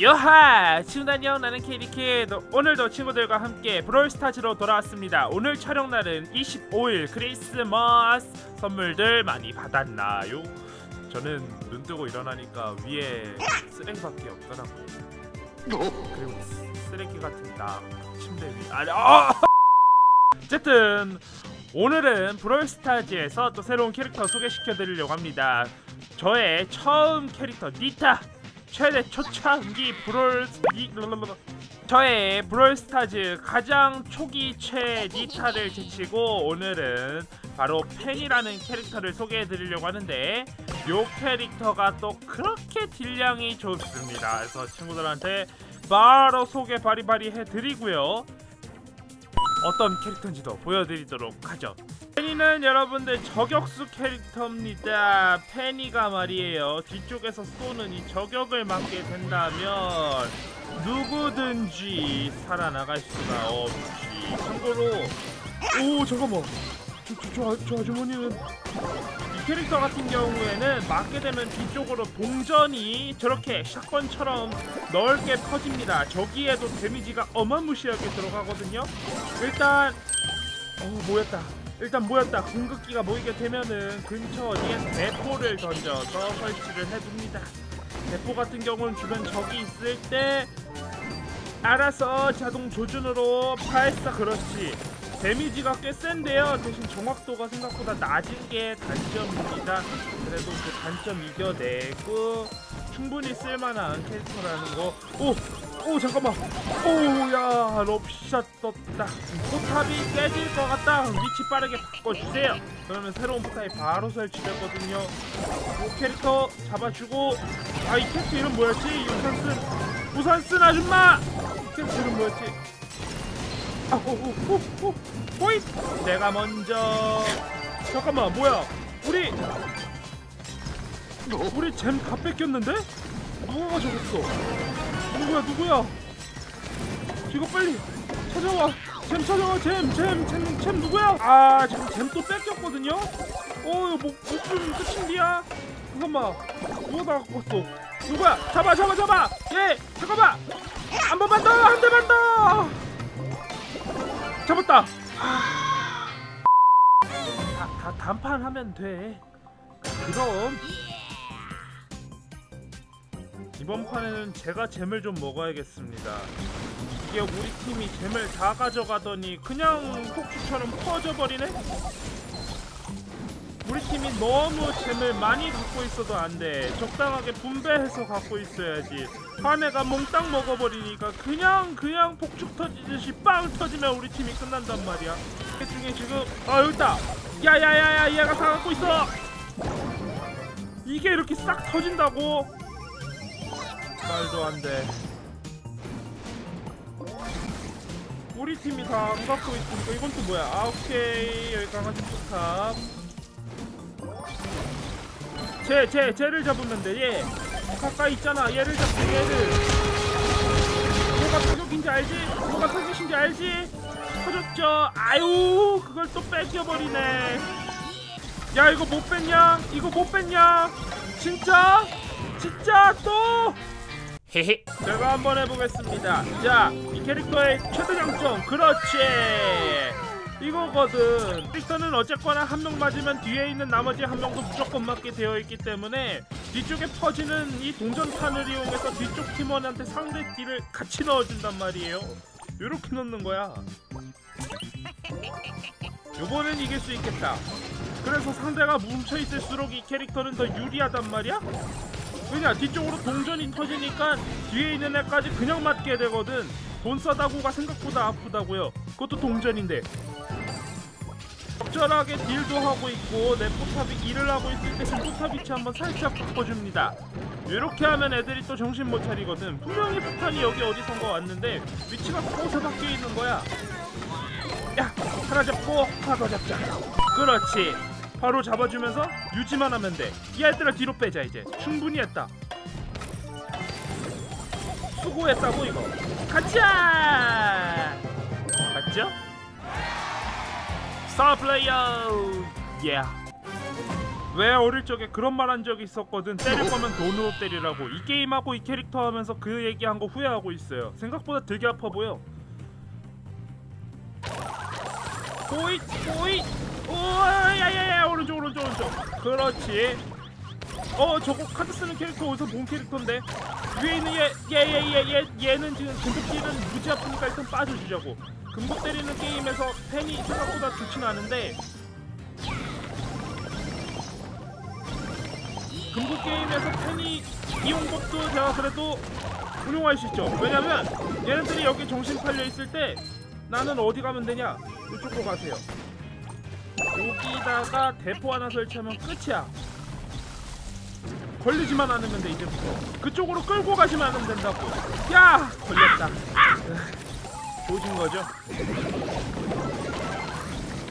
여하! 친구 안녕 나는 KDK 오늘도 친구들과 함께 브롤스타즈로 돌아왔습니다. 오늘 촬영날은 25일 크리스마스. 선물들 많이 받았나요? 저는 눈 뜨고 일어나니까 위에 쓰레기밖에 없더라고요. 그리고 쓰레기 같은 나 침대 위. 아니 아! 어쨌든 오늘은 브롤스타즈에서 또 새로운 캐릭터 소개시켜 드리려고 합니다. 저의 처음 캐릭터 니타 최대 초창기 브롤 니 저의 브롤스타즈 가장 초기 최 니타를 제치고 오늘은 바로 펜이라는 캐릭터를 소개해 드리려고 하는데 요 캐릭터가 또 그렇게 딜량이 좋습니다. 그래서 친구들한테 바로 소개 바리바리 해드리고요. 어떤 캐릭터인지도 보여드리도록 하죠 페니는 여러분들 저격수 캐릭터입니다. 페니가 말이에요. 뒤쪽에서 쏘는 이 저격을 맞게 된다면 누구든지 살아나갈 수가 없지. 참고로 오 잠깐만 저, 저, 저, 저 아주머니는 이 캐릭터 같은 경우에는 맞게 되면 뒤쪽으로 동전이 저렇게 샷건처럼 넓게 퍼집니다. 저기에도 데미지가 어마무시하게 들어가거든요. 일단 어 뭐였다. 일단 모였다. 궁극기가 모이게 되면은 근처 어디에 대포를 던져서 설치를 해둡니다. 대포 같은 경우는 주변 적이 있을 때 알아서 자동 조준으로 발사 그렇지. 데미지가 꽤 센데요. 대신 정확도가 생각보다 낮은 게 단점입니다. 그래도 그 단점 이겨내고 충분히 쓸만한 캐릭터라는 거. 오! 오 잠깐만. 오야 럽샷 떴다. 포탑이 깨질 것 같다. 위치 빠르게 바꿔주세요. 그러면 새로운 포탑이 바로 설치되거든요. 이 캐릭터 잡아주고. 아 이 캐릭터 이름 뭐였지? 우산쓴 우산쓴 아줌마! 이 캐릭터 이름 뭐였지? 아오오오오. 호잇! 내가 먼저. 잠깐만 뭐야? 우리 우리 잼 다 뺏겼는데? 누가 가져갔어? 누구야 누구야? 이거 빨리 찾아와 잼 찾아와 잼잼잼잼 잼 누구야? 아 지금 잼또 뺏겼거든요? 어 목숨 끝인디야? 잠깐만 누가 다 갖고 왔어? 누구야? 잡아 잡아 잡아 예 잠깐만 한 번만 더 한 대만 더 잡았다 다, 다 단판 하면 돼 그럼 이번 판에는 제가 잼을 좀 먹어야겠습니다. 이게 우리 팀이 잼을 다 가져가더니 그냥 폭주처럼 퍼져버리네? 우리 팀이 너무 잼을 많이 갖고 있어도 안 돼. 적당하게 분배해서 갖고 있어야지. 한 애가 몽땅 먹어버리니까 그냥 그냥 폭죽 터지듯이 빵 터지면 우리 팀이 끝난단 말이야. 그 중에 지금 아 여기 있다. 야야야야 얘가 다 갖고 있어. 이게 이렇게 싹 터진다고? 말도 안 돼. 우리 팀이 다 안 갖고 있으니까 이건 또 뭐야? 아 오케이 여기 강아지 포탑. 쟤쟤 쟤를 잡으면 돼. 얘 가까이 있잖아. 얘를 잡고 얘를. 뭐가 타격인지 알지? 뭐가 타격인지 알지? 터졌죠. 아유 그걸 또 뺏겨 버리네. 야 이거 못 뺐냐? 이거 못 뺐냐? 진짜? 진짜 또? 헤헤 제가 한번 해보겠습니다. 자이 캐릭터의 최대 장점. 그렇지. 이거거든. 캐릭터는 어쨌거나 한 명 맞으면 뒤에 있는 나머지 한 명도 무조건 맞게 되어 있기 때문에 뒤쪽에 퍼지는 이 동전판을 이용해서 뒤쪽 팀원한테 상대 딜을 같이 넣어준단 말이에요. 요렇게 넣는 거야. 요번엔 이길 수 있겠다. 그래서 상대가 뭉쳐있을수록 이 캐릭터는 더 유리하단 말이야 왜냐 뒤쪽으로 동전이 터지니까 뒤에 있는 애까지 그냥 맞게 되거든. 돈 써다고가 생각보다 아프다고요. 그것도 동전인데. 적절하게 딜도 하고 있고 내 포탑이 일을 하고 있을 때그 포탑 위치 한번 살짝 바꿔줍니다. 이렇게 하면 애들이 또 정신 못 차리거든. 분명히 폭탄이 여기 어디선가 왔는데 위치가 곳에 바뀌어 있는 거야. 야 하나 잡고 하나 더 잡자. 그렇지 바로 잡아주면서 유지만 하면 돼. 이 애들아 뒤로 빼자 이제. 충분히 했다. 수고했다고 이거. 가자. 맞죠? 스타 플레이어. 예. 왜 어릴 적에 그런 말 한 적이 있었거든 때릴 거면 돈으로 때리라고 이 게임하고 이 캐릭터 하면서 그 얘기한 거 후회하고 있어요 생각보다 되게 아파 보여 호잇 호잇 오야야야 오른쪽 오른쪽 오른쪽. 그렇지. 어 저거 카드 쓰는 캐릭터 어디서 본 캐릭터인데? 위에 있는 얘얘얘 얘 얘 얘 는 지금 금속질은 무지 아프니까 일단 빠져주자고. 금속 때리는 게임에서 팬이 생각보다 좋진 않은데. 금속 게임에서 팬이 이용 법도 제가 그래도 훌륭할 수 있죠. 왜냐면 얘네들이 여기 정신 팔려 있을 때 나는 어디 가면 되냐? 이쪽으로 가세요 여기다가 대포 하나 설치하면 끝이야. 걸리지만 않으면 돼 이제부터. 그쪽으로 끌고 가시면 하면 된다고. 야! 걸렸다. 조진 거죠?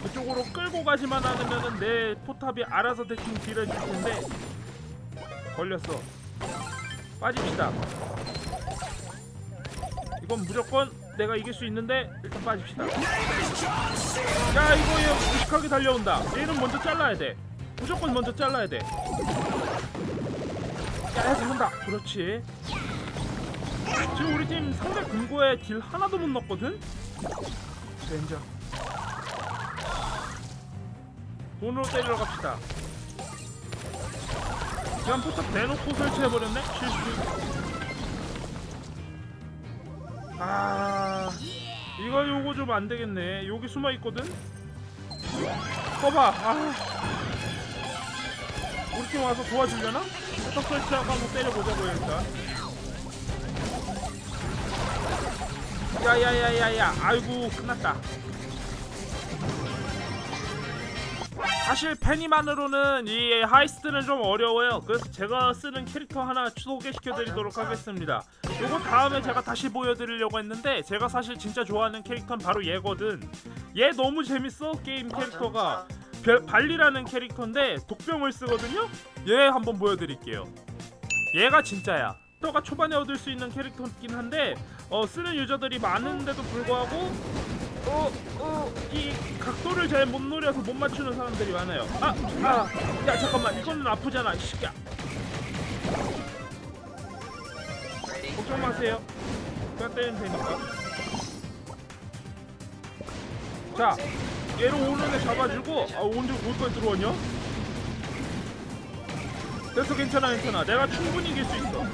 그쪽으로 끌고 가지만 않으면 내 포탑이 알아서 대충 딜해줄 텐데. 걸렸어. 빠집시다. 이건 무조건 내가 이길 수 있는데 일단 빠집시다 야 이거 얘 무식하게 달려온다 얘는 먼저 잘라야 돼 무조건 먼저 잘라야 돼 야, 잘한다. 그렇지. 지금 우리 팀 상대 금고에 딜 하나도 못 넣었거든? 젠장. 돈으로 때리러 갑시다. 그냥 포탑 대놓고 설치해버렸네? 실수. 아, 이거 요거 좀 안 되겠네. 여기 숨어 있거든? 꺼봐. 아. 우리 팀 와서 도와주려나? 포탑 설치하고 한번 때려보자고요 일단 야야야야야 아이고 끝났다 사실 페니만으로는 이 하이스트는 좀 어려워요. 그래서 제가 쓰는 캐릭터 하나 소개시켜 드리도록 하겠습니다. 요거 다음에 제가 다시 보여드리려고 했는데 제가 사실 진짜 좋아하는 캐릭터는 바로 얘거든. 얘 너무 재밌어 게임 캐릭터가. 별, 발리라는 캐릭터인데 독병을 쓰거든요? 얘 한번 보여드릴게요. 얘가 진짜야. 터가 초반에 얻을 수 있는 캐릭터긴 한데 어, 쓰는 유저들이 많은데도 불구하고 어, 어, 이 각도를 잘 못 노려서 못 맞추는 사람들이 많아요 아! 아! 야 잠깐만 이거는 아프잖아 이 새끼야 걱정 마세요 그냥 때리면 되니까 자 얘를 오는 애 잡아주고 아 언제 어디까지 들어왔냐? 됐어 괜찮아 괜찮아 내가 충분히 이길 수 있어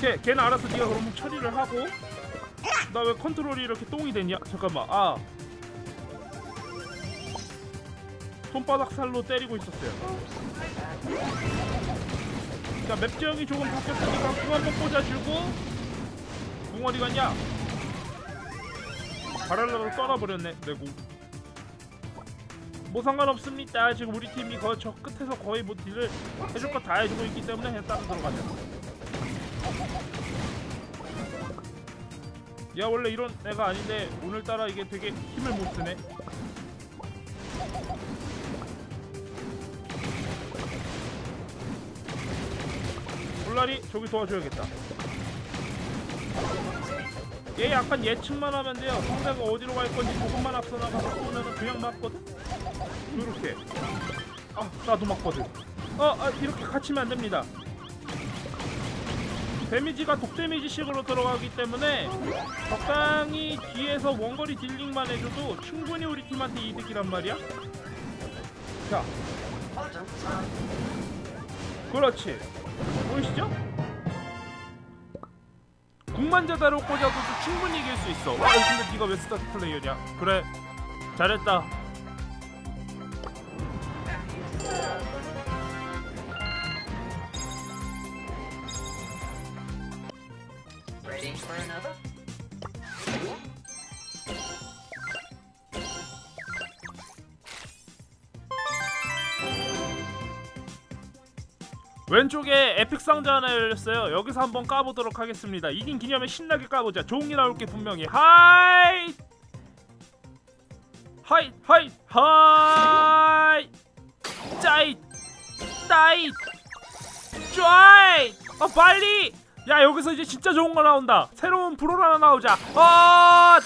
걔, 걔는 알아서 네가 그럼 처리를 하고 나 왜 컨트롤이 이렇게 똥이 됐냐? 잠깐만 아 손바닥 살로 때리고 있었어요 자 맵 지형이 조금 바뀌었으니까 궁 한번 꽂아주고 궁 어디 갔냐? 바랄라로 떠나버렸네 내고 뭐 상관없습니다. 지금 우리 팀이 거, 저 끝에서 거의 뭐 딜을 해줄 거 다 해주고 있기 때문에 그냥 따로 들어가자. 야 원래 이런 애가 아닌데 오늘따라 이게 되게 힘을 못 쓰네. 볼라리 저기 도와줘야겠다. 얘 약간 예측만 하면 돼요. 상대가 어디로 갈 건지 조금만 앞서 나가서 쏘면 그냥 맞거든. 이렇게. 아 나도 맞거든. 어 아, 이렇게 갇히면 안 됩니다. 데미지가 독 데미지식으로 들어가기 때문에 적당히 뒤에서 원거리 딜링만 해줘도 충분히 우리 팀한테 이득이란 말이야. 자, 그렇지. 보이시죠? 국만자다로 꽂아도 충분히 이길 수 있어. 와, 근데 네가 왜 스타트 플레이어냐? 그래, 잘했다. 왼쪽에 에픽 상자 하나 열렸어요. 여기서 한번 까보도록 하겠습니다. 이긴 기념에 신나게 까보자. 좋은 게 나올 게 분명히. 하이! 하이! 하이! 하이! 짜이! 따이! 쫙이! 아 빨리! 야 여기서 이제 진짜 좋은 거 나온다. 새로운 브롤 하나 나오자. 아!